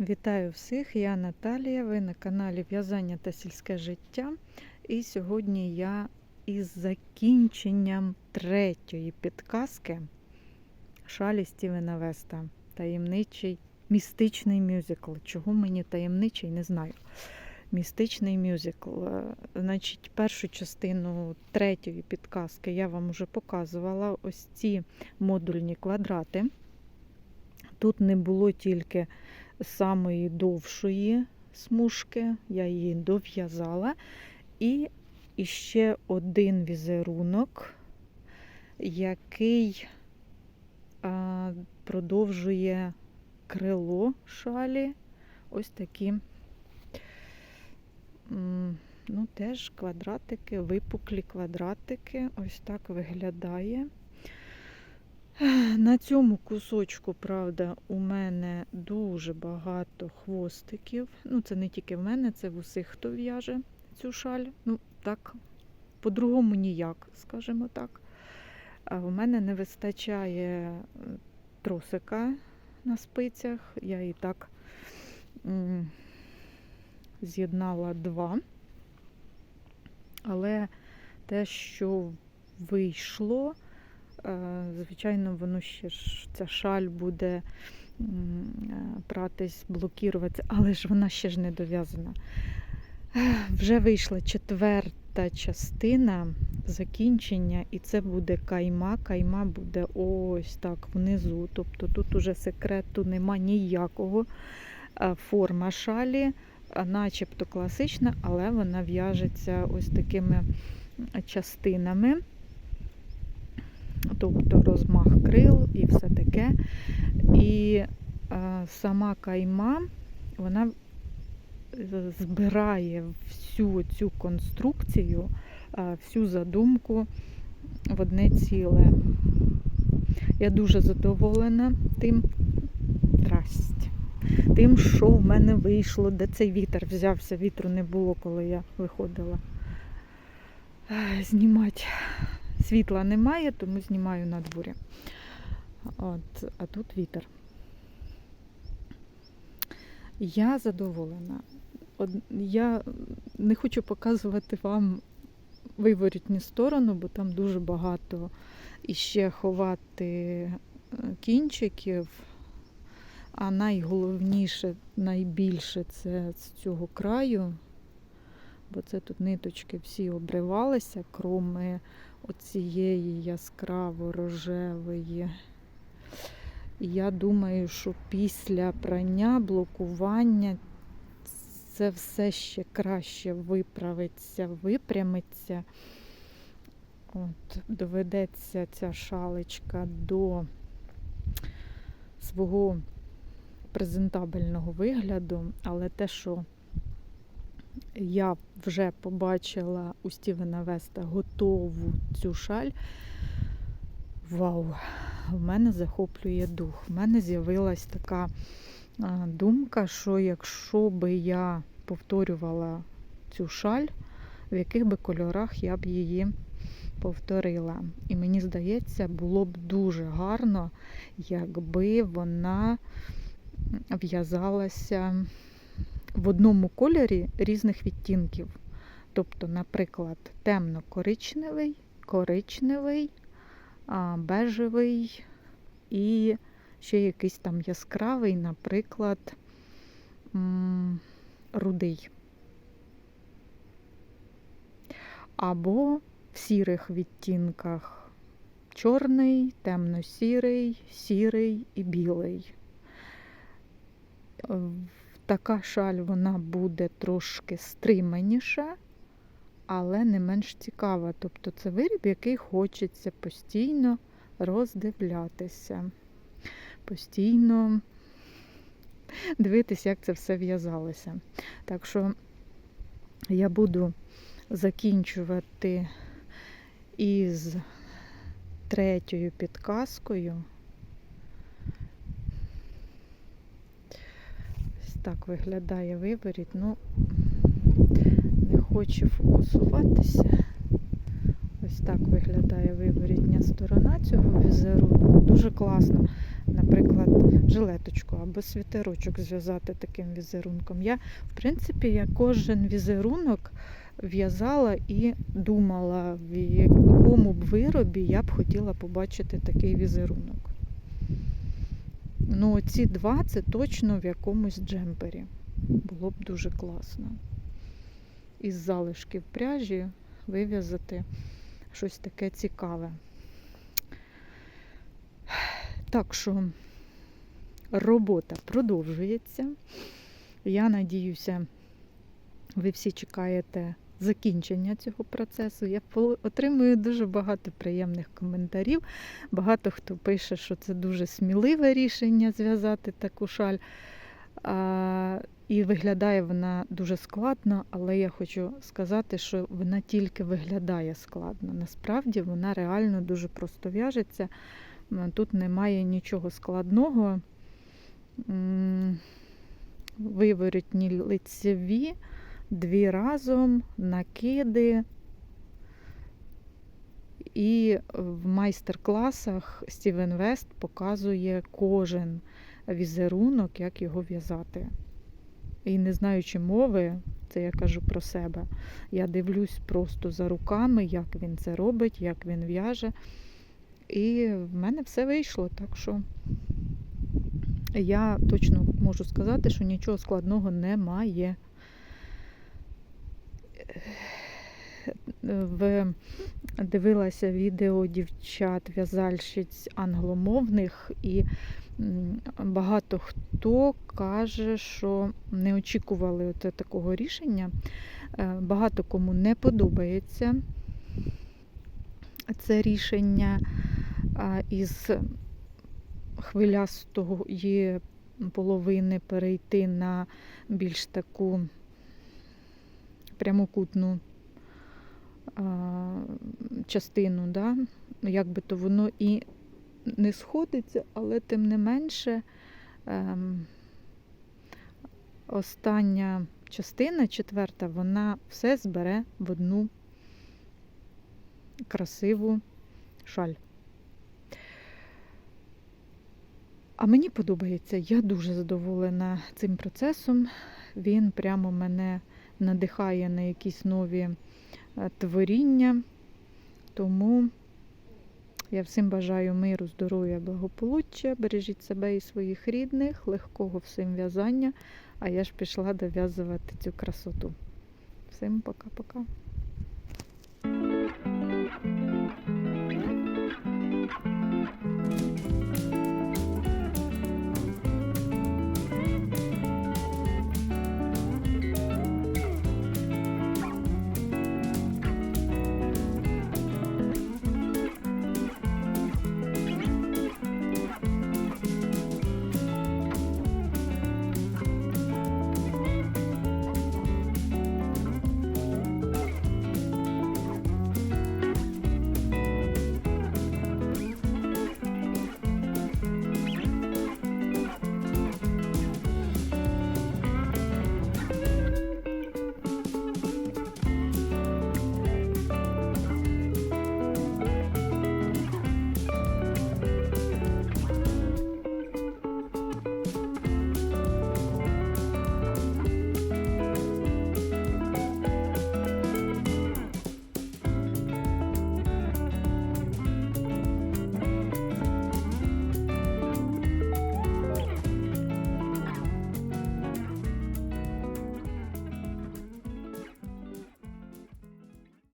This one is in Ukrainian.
Вітаю всіх! Я Наталія. Ви на каналі В'язання та сільське життя. І сьогодні я із закінченням третьої підказки шалі Стівена Веста. Таємничий містичний мюзикл. Чого мені таємничий, не знаю. Містичний мюзикл. Е, Значить, першу частину третьої підказки я вам вже показувала. Ось ці модульні квадрати. Тут не було тільки самої довшої смужки, я її дов'язала. І ще один візерунок, який а, продовжує крило шалі. Ось такі, ну, теж квадратики, випуклі квадратики. Ось так виглядає. На цьому кусочку, правда, у мене дуже багато хвостиків. Ну, це не тільки в мене, це в усіх, хто в'яже цю шаль. Ну, так, по-другому ніяк, скажімо так. А в мене не вистачає е, тросика на спицях. Я і так з'єднала два. Але те, що вийшло, Звичайно, воно ще ж ця шаль буде е, пратись, блокіруватися, але ж вона ще ж не дов'язана. Е, Вже вийшла четверта частина закінчення, і це буде кайма. Кайма буде ось так внизу. Тобто тут уже секрету нема ніякого. Е, Форма шалі, е, начебто класична, але вона в'яжеться ось такими частинами тобто розмах крил і все таке. І е, сама кайма, вона збирає всю цю конструкцію, е, всю задумку в одне ціле. Я дуже задоволена тим, Здрасте. тим, що в мене вийшло, де цей вітер взявся. Вітру не було, коли я виходила е, знімати. Світла немає, тому знімаю на дворі. От, а тут вітер. Я задоволена. От, я не хочу показувати вам виворітню сторону, бо там дуже багато іще ховати кінчиків. А найголовніше, найбільше це з цього краю, бо це тут ниточки всі обривалися, кроме оцієї яскраво рожевої. І я думаю, що після прання, блокування це все ще краще виправиться, випрямиться. От, Доведеться ця шалечка до свого презентабельного вигляду, але те, що я вже побачила у Стівена Веста готову цю шаль. Вау! В мене захоплює дух. У мене з'явилась така думка, що якщо би я повторювала цю шаль, в яких би кольорах я б її повторила. І мені здається, було б дуже гарно, якби вона в'язалася в одному кольорі різних відтінків. Тобто, наприклад, темно-коричневий, коричневий, бежевий і ще якийсь там яскравий, наприклад, рудий. Або в сірих відтінках чорний, темно-сірий, сірий і білий така шаль вона буде трошки стриманіша, але не менш цікава. Тобто це виріб, який хочеться постійно роздивлятися, постійно дивитися, як це все в'язалося. Так що я буду закінчувати із третьою підказкою. Так виглядає виворіт. Ну, не хочу фокусуватися. Ось так виглядає виворітня сторона цього візерунку. Дуже класно. наприклад, жилеточку або світерочок зв'язати таким візерунком. Я, в принципі, я кожен візерунок в'язала і думала, в якому б виробі я б хотіла побачити такий візерунок. Ну, ці два це точно в якомусь джемпері. Було б дуже класно. Із залишків пряжі вив'язати щось таке цікаве. Так що робота продовжується. Я надіюся, ви всі чекаєте закінчення цього процесу. Я отримую дуже багато приємних коментарів. Багато хто пише, що це дуже сміливе рішення зв'язати таку шаль. А, і виглядає вона дуже складно, але я хочу сказати, що вона тільки виглядає складно. Насправді вона реально дуже просто в'яжеться. Тут немає нічого складного. Виворотні лицеві, дві разом, накиди. І в майстер-класах Стівен Вест показує кожен візерунок, як його в'язати. І не знаючи мови, це я кажу про себе. Я дивлюсь просто за руками, як він це робить, як він в'яже. І в мене все вийшло. Так що я точно можу сказати, що нічого складного немає. В... Дивилася відео дівчат в'язальщиць англомовних, і багато хто каже, що не очікували от такого рішення. Е, Багато кому не подобається це рішення із хвилястої половини перейти на більш таку прямокутну а, частину, да? як би то воно і не сходиться, але тим не менше ем, остання частина, четверта, вона все збере в одну красиву шаль. А мені подобається, я дуже задоволена цим процесом. Він прямо мене надихає на якісь нові е, творіння. Тому я всім бажаю миру, здоров'я, благополуччя. Бережіть себе і своїх рідних, легкого всім в'язання. А я ж пішла дов'язувати цю красоту. Всім пока-пока.